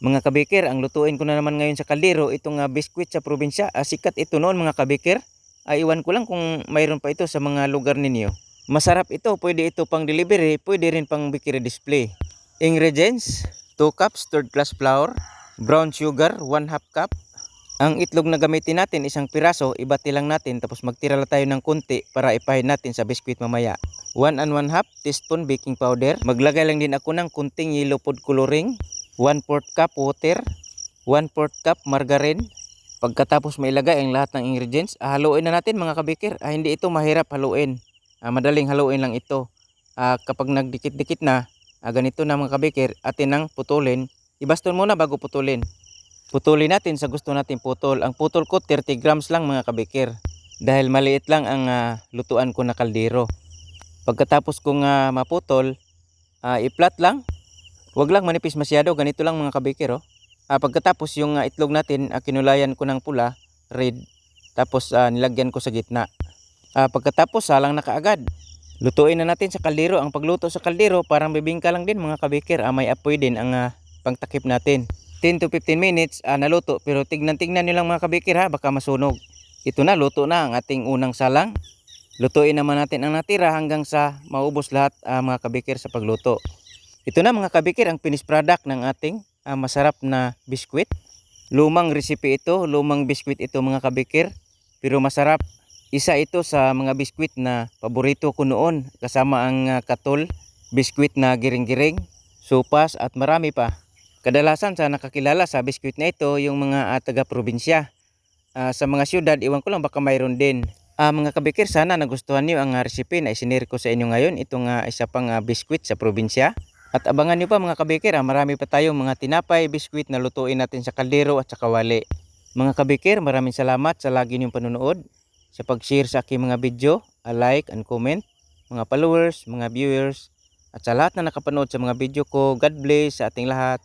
Mga kabikir, ang lutuin ko na naman ngayon sa kaldero, itong uh, biskwit sa probinsya. Ah, sikat ito noon mga kabikir. Ay, iwan ko lang kung mayroon pa ito sa mga lugar ninyo. Masarap ito, pwede ito pang delivery, pwede rin pang bikiri display. Ingredients, 2 cups third class flour, brown sugar, 1 half cup. Ang itlog na gamitin natin, isang piraso, ibati lang natin tapos magtira tayo ng kunti para ipahin natin sa biskwit mamaya. 1 and 1 half teaspoon baking powder. Maglagay lang din ako ng kunting yellow food coloring. 1 4 cup water. 1 4 cup margarine. Pagkatapos mailagay ang lahat ng ingredients, ah, haluin na natin mga kabikir. Ah, hindi ito mahirap haluin. Ah, madaling haluin lang ito. Ah, kapag nagdikit-dikit na, ah, ganito na mga kabikir, atin nang putulin. Ibaston muna bago putulin. Putulin natin sa gusto natin putol. Ang putol ko 30 grams lang mga kabikir. Dahil maliit lang ang ah, lutuan ko na kaldero. Pagkatapos kong ah, maputol, ah, i-flat lang. Huwag lang manipis masyado, ganito lang mga kabikir oh. Ah, pagkatapos yung ah, itlog natin, ah, kinulayan ko ng pula, red. Tapos ah, nilagyan ko sa gitna. Ah, pagkatapos salang na kaagad. Lutuin na natin sa kaldero. Ang pagluto sa kaldero parang bibingka lang din mga kabikir. Ah, may apoy din ang ah, pangtakip natin. 10 to 15 minutes ah, naluto pero tignan-tignan nyo lang mga kabikir ha baka masunog. Ito na luto na ang ating unang salang. Lutuin naman natin ang natira hanggang sa maubos lahat ah, mga kabikir sa pagluto. Ito na mga kabikir ang finished product ng ating ah, masarap na biskwit. Lumang recipe ito, lumang biskwit ito mga kabikir pero masarap. Isa ito sa mga biskwit na paborito ko noon kasama ang ah, katol, biskwit na giring-giring, supas at marami pa. Kadalasan sa nakakilala sa biskwit na ito yung mga ah, taga-probinsya. Ah, sa mga syudad, iwan ko lang baka mayroon din. Ah, mga kabikir, sana nagustuhan niyo ang ah, recipe na isinare ko sa inyo ngayon. Itong ah, isa pang ah, biskwit sa probinsya. At abangan niyo pa mga kabikir, ah, marami pa tayong mga tinapay, biskwit na lutuin natin sa kaldero at sa kawali. Mga kabikir, maraming salamat sa lagi niyong panunood, sa pag-share sa aking mga video, a like and comment, mga followers, mga viewers, at sa lahat na nakapanood sa mga video ko, God bless sa ating lahat.